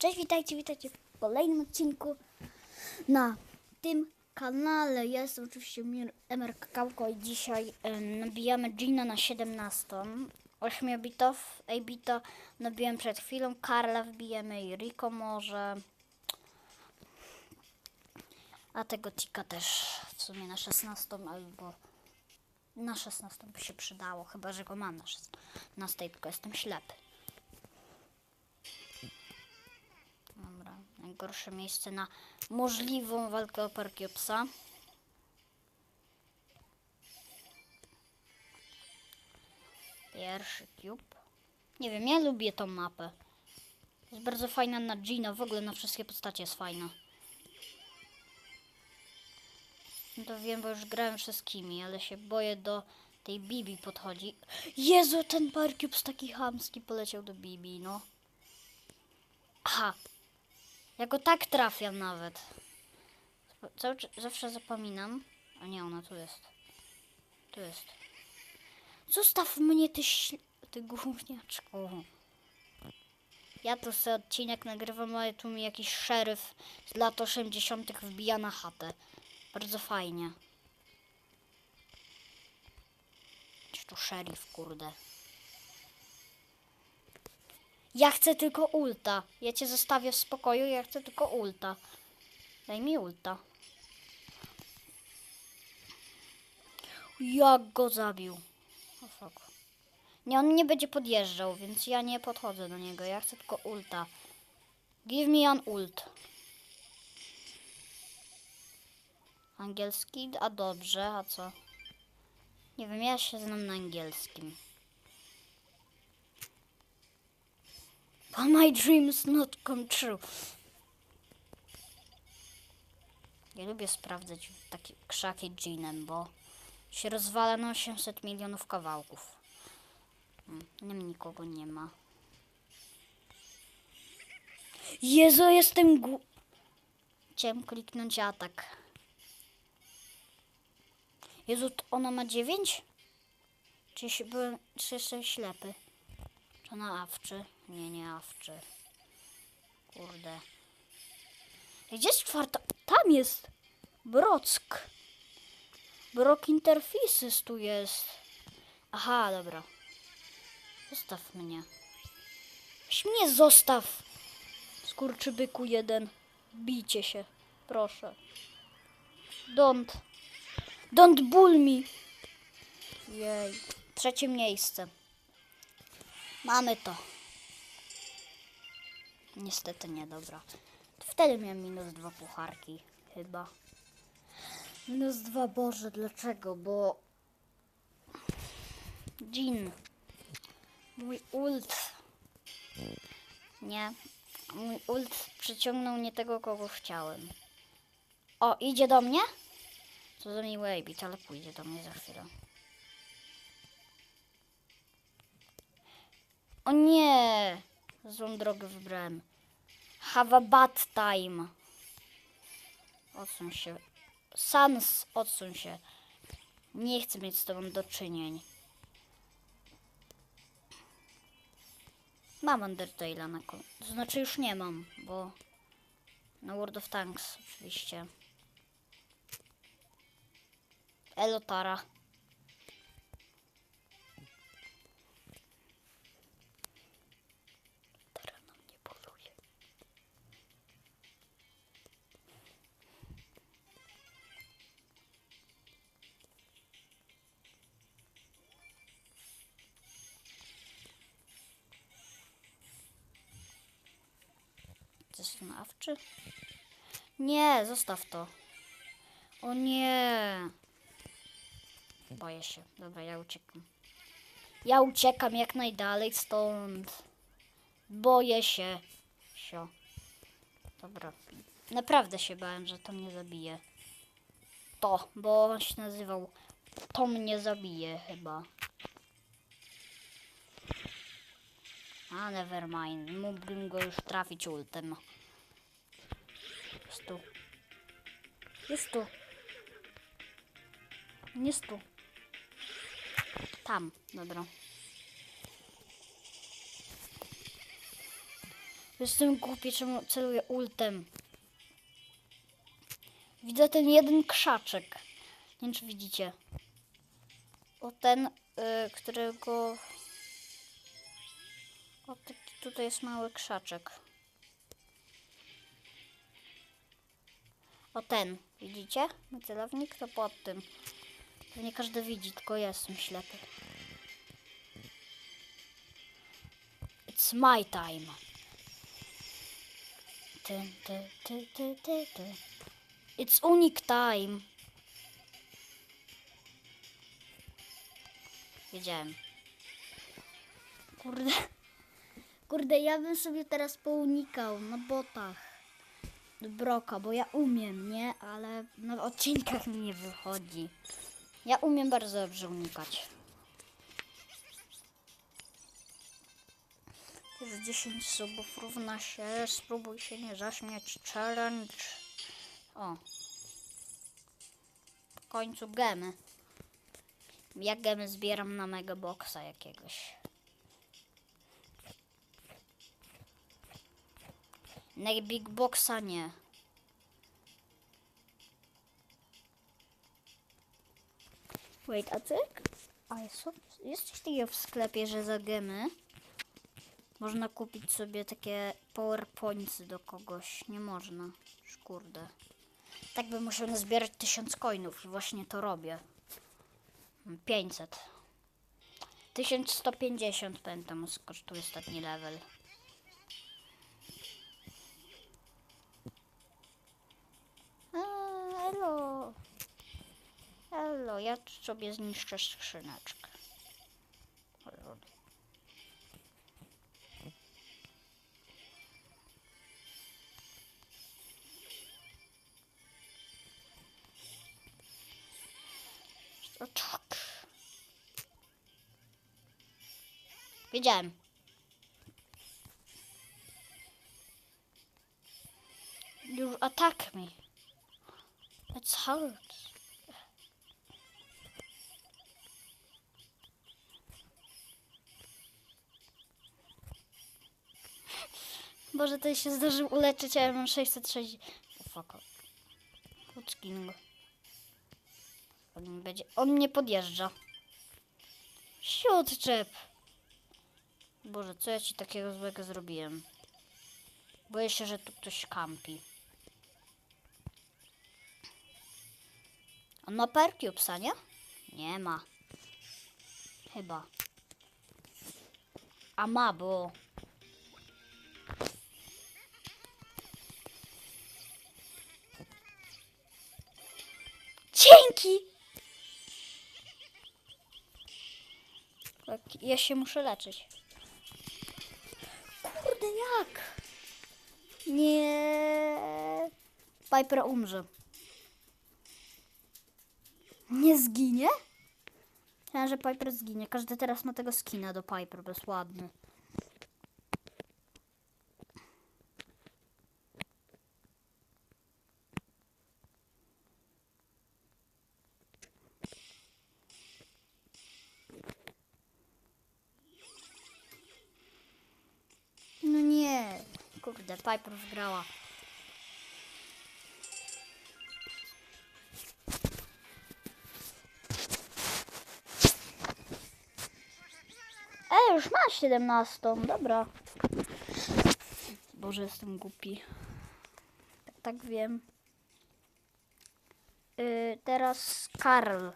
Cześć, witajcie, witajcie w kolejnym odcinku na tym kanale. Ja jestem oczywiście Emer Kakałko i dzisiaj em, nabijamy Gina na 17. 8 bitów, a bita nabiłem przed chwilą, Karla wbijemy i Rico może. A tego Tika też w sumie na 16 albo na 16 by się przydało, chyba że go mam na 16, tylko jestem ślepy. Najgorsze miejsce na możliwą walkę o Parkiopsa. Pierwszy cube. Nie wiem, ja lubię tą mapę. Jest bardzo fajna na Gina, w ogóle na wszystkie postacie jest fajna. No to wiem, bo już grałem wszystkimi, ale się boję do tej Bibi podchodzi. Jezu, ten Parkiups taki chamski poleciał do Bibi, no. Aha. Ja go tak trafiam nawet. Zawsze zapominam. A nie, ona tu jest. Tu jest. Zostaw mnie, ty, śl- ty gówniaczku. Ja tu sobie odcinek nagrywam, ale tu mi jakiś szeryf z lat 80. wbija na chatę. Bardzo fajnie. Gdzieś tu szerif, kurde. Ja chcę tylko ulta. Ja cię zostawię w spokoju, ja chcę tylko ulta. Daj mi ulta. Jak go zabił. O fuck. Nie, on nie będzie podjeżdżał, więc ja nie podchodzę do niego. Ja chcę tylko ulta. Give me an ult. Angielski? A dobrze, a co? Nie wiem, ja się znam na angielskim. But my dreams not come true. Ja lubię sprawdzać takie krzaki Jeanem, bo się rozwala na 800 milionów kawałków. Hmm, Nie nikogo nie ma. Jezu, jestem gu... Chciałem kliknąć atak. Jezu, ona ma 9? Czy, byłem, czy jestem ślepy? Czy ona awczy? Nie, nie awczy. Kurde. Gdzie jest czwarta? Tam jest! Brock. Brock Interfaces tu jest. Aha, dobra. Zostaw mnie. Weź mnie zostaw! Skurczybyku jeden. Bijcie się. Proszę. Don't. Don't bull me. Jej. Trzecie miejsce. Mamy to. Niestety nie, dobra. Wtedy miałem minus dwa pucharki, chyba. Minus dwa, Boże, dlaczego? Bo... Jean. Mój ult. Nie. Mój ult przyciągnął nie tego, kogo chciałem. O, idzie do mnie? Co za miły Abit, ale pójdzie do mnie za chwilę. O nie! Złą drogę wybrałem. Have a bad time. Odsuń się. Sans, odsuń się. Nie chcę mieć z tobą do czynień. Mam Undertale'a na kon... To znaczy już nie mam, bo... Na World of Tanks oczywiście. Elotara. Jestem awczy? Nie, zostaw to. O nie. Boję się. Dobra, ja uciekam. Ja uciekam jak najdalej stąd. Boję się. Sio. Dobra. Naprawdę się bałem, że to mnie zabije. To, bo on się nazywał To mnie zabije chyba. A, nevermind. Mógłbym go już trafić ultem. Jest tu. Jest tu. Jest tu. Tam, dobra. Jestem głupi, czemu celuję ultem. Widzę ten jeden krzaczek. Nie wiem, czy widzicie. O ten, y, którego... O, taki tutaj jest mały krzaczek. O ten, widzicie? Mój to pod tym. To nie każdy widzi, tylko ja jestem ślepy. It's my time. Ty, ty, ty, ty, ty, ty. It's unique time. Wiedziałem. Kurde. Kurde, ja bym sobie teraz pounikał na botach. Broka, bo ja umiem, nie? Ale na odcinkach mi nie wychodzi. Ja umiem bardzo dobrze unikać. Jest 10 subów równa się. Spróbuj się nie zaśmiać. Challenge. O. W końcu gemy. Ja gemy zbieram na mega boxa jakiegoś. Na big boxa nie. Wait, a jak... A jest, jest coś takiego w sklepie, że za gemy można kupić sobie takie powerpointsy do kogoś. Nie można. Kurde. Tak bym musiał nazbierać 1000 coinów i właśnie to robię. Mam 500. 1150 pamiętam, kosztuje ostatni level. Elo. Elo, ja sobie zniszczę skrzyneczkę. O, tak. Wiedziałem. You attack me. It's hard. Boże, to się zdążył uleczyć, a ja mam 660. Oh, fuck off. Kuckin go. On, będzie... On mnie podjeżdża. Siód czep. Boże, co ja ci takiego złego zrobiłem? Boję się, że tu ktoś kampi. On ma percubesa, nie? Nie ma. Chyba. A ma, bo... Dzięki! Tak, ja się muszę leczyć. Kurde, jak? Nie. Piper umrze. Nie zginie? Myślałem, że Piper zginie. Każdy teraz ma tego skina do Piper, bo jest ładny. No nie. Kurde, Piper wygrała. E, już ma 17. Dobra. Boże, jestem głupi. Tak, tak wiem. Y, teraz Karl.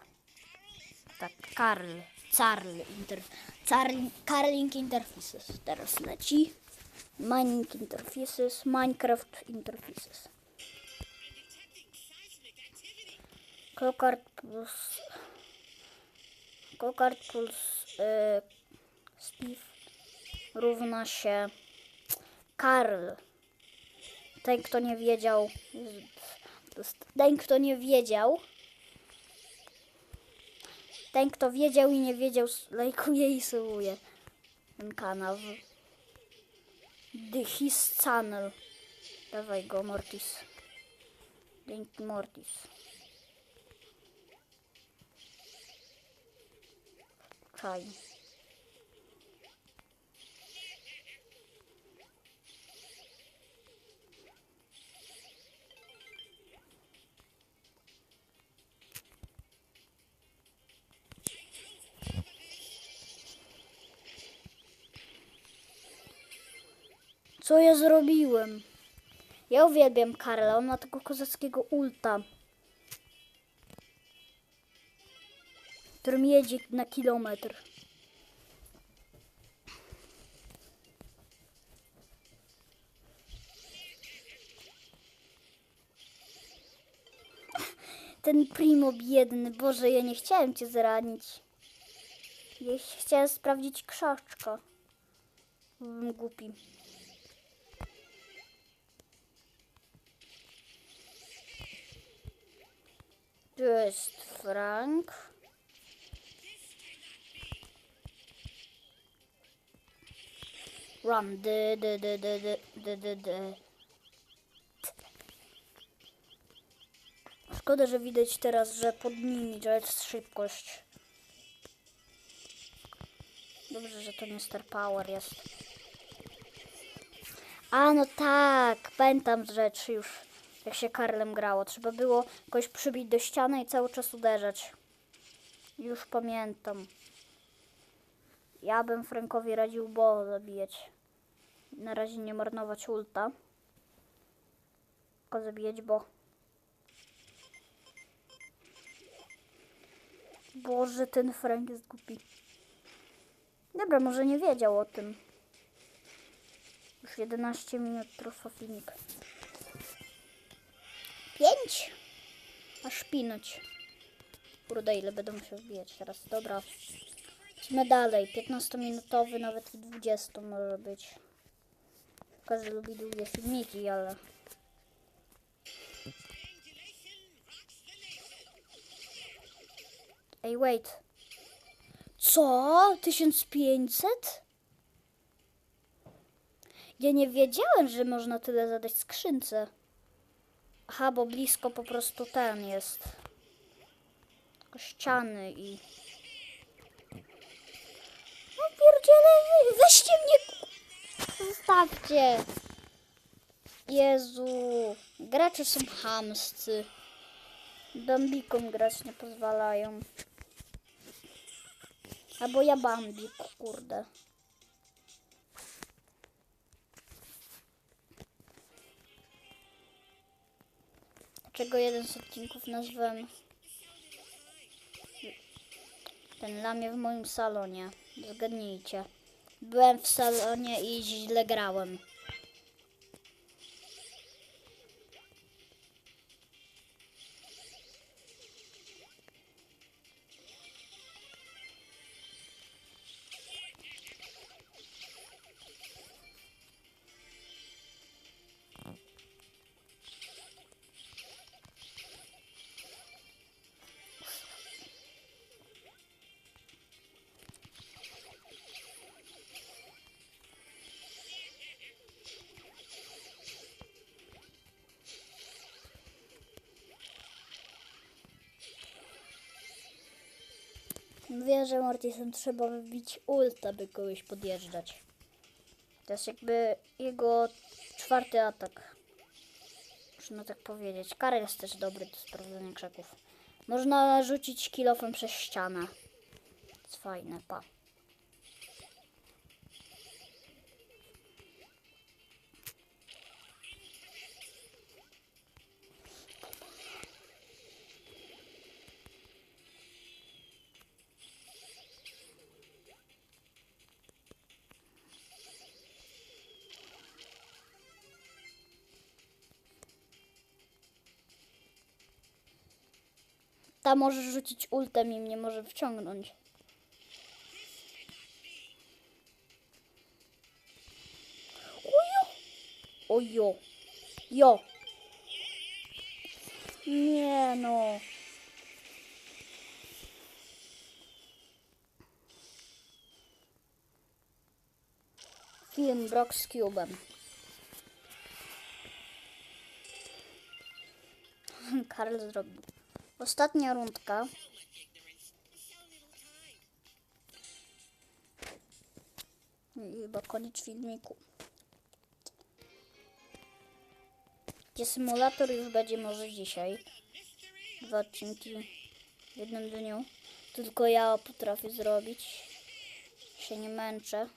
Tak, Karl. Carl. Inter... Carl... Carling Interfaces. Teraz leci. Mining Interfaces. Minecraft Interfaces. Clockart plus... Clockart plus... Y, Steve równa się Karl. Ten, kto nie wiedział, ten, kto nie wiedział, ten, kto wiedział i nie wiedział, lajkuje i subuje ten kanał. The His Channel. Dawaj go, Mortis. Dzięki, Mortis. Czaj. Co ja zrobiłem? Ja uwielbiam Karla, on ma tego kozackiego ulta. Którym jedzie na kilometr. Ten primo biedny, Boże, ja nie chciałem cię zranić. Ja chciałem sprawdzić krzaczka. Byłem głupi. Tu jest Frank. Run. D, d, d, d, d, d, d. Szkoda, że widać teraz, że pod nimi jest szybkość. Dobrze, że to nie Star Power jest. A no tak, pamiętam rzeczy już jak się Karlem grało. Trzeba było kogoś przybić do ściany i cały czas uderzać. Już pamiętam. Ja bym Frankowi radził Bo zabijać. Na razie nie marnować ulta. Tylko zabijać Bo. Boże, ten Frank jest głupi. Dobra, może nie wiedział o tym. Już 11 minut trwa filmik. 5! Aż pinąć. Kurde, ile będę musiał wbijać teraz. Dobra. Idźmy dalej. 15-minutowy, nawet i 20 może być. Każdy lubi długie filmiki, ale... Ej, wait. Co? 1500? Ja nie wiedziałem, że można tyle zadać skrzynce. Aha, bo blisko po prostu ten jest. Ściany i... No pierdziele, wy- weźcie mnie! Zostawcie! Jezu, gracze są chamscy. Bambikom grać nie pozwalają. Albo ja Bambik, kurde. Dlaczego jeden z odcinków nazwałem ten lamie w moim salonie? Zgadnijcie. Byłem w salonie i źle grałem. Wiem, że Mortisem trzeba wybić ulta, by kogoś podjeżdżać. To jest jakby jego czwarty atak. Można tak powiedzieć. Karel jest też dobry do sprawdzania krzaków. Można rzucić kilofem przez ścianę. To jest fajne, pa. Ta może rzucić ultem i mnie może wciągnąć. Ojo! Ojo! Jo! Nie no. Film Brock z Cubem. Karl zrobił. Ostatnia rundka. I chyba koniec filmiku. Gdzie symulator już będzie może dzisiaj. Dwa odcinki w jednym dniu. Tylko ja potrafię zrobić. Się nie męczę.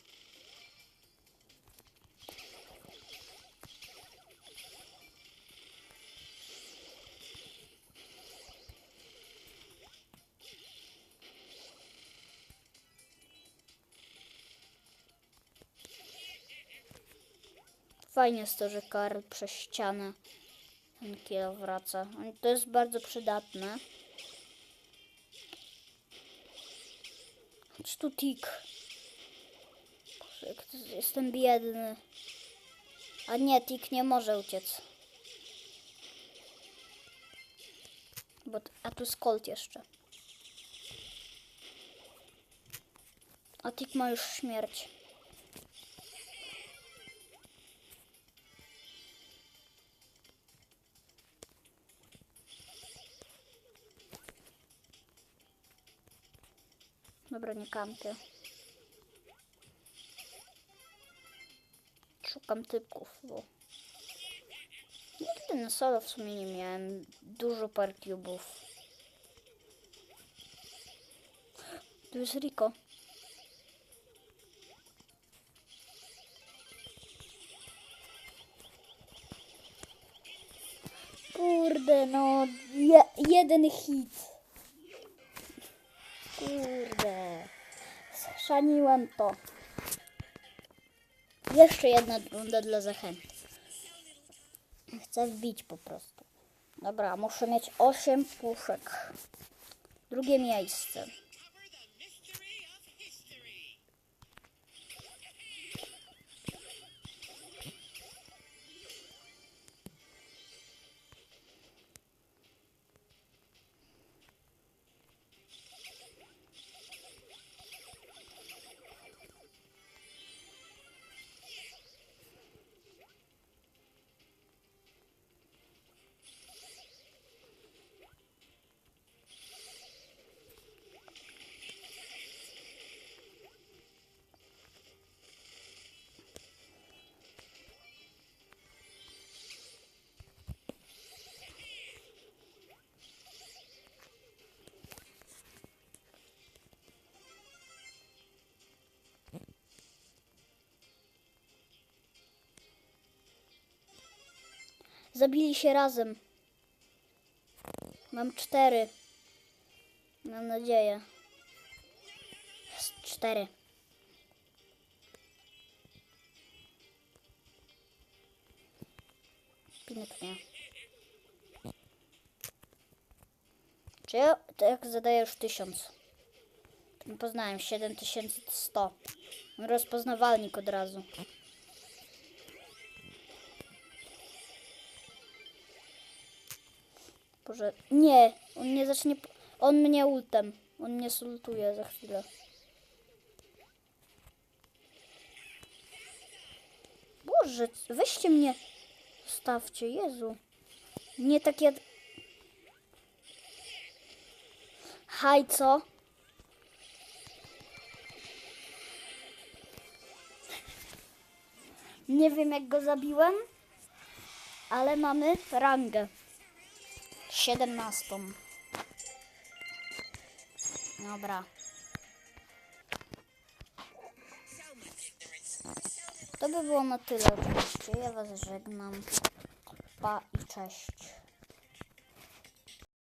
Fajnie jest to, że Karl przez ścianę kill wraca. To jest bardzo przydatne. Chodź tu tik. Jestem biedny. A nie, tik nie może uciec. Bo, a tu skolt jeszcze. A tik ma już śmierć. Dobra, nie kampię. Szukam typków, bo... Nigdy na solo w sumie nie miałem dużo par cubów. Tu jest Rico. Kurde, no... Je, jeden hit. Kurde. Schrzaniłem to. Jeszcze jedna runda dla zachęty. Chcę wbić po prostu. Dobra, muszę mieć 8 puszek. Drugie miejsce. Zabili się razem. Mam cztery. Mam nadzieję. Jest cztery. Pinek nie. Czy ja to jak zadaję już tysiąc? Poznałem 7100. Rozpoznawalnik od razu. Boże, nie, on nie zacznie. On mnie ultem. On mnie sultuje za chwilę. Boże, weźcie mnie. Stawcie, Jezu. Nie takie. Haj, co? Nie wiem, jak go zabiłem, ale mamy rangę. 17. Dobra. To by było na tyle oczywiście. Ja was żegnam. Pa i cześć.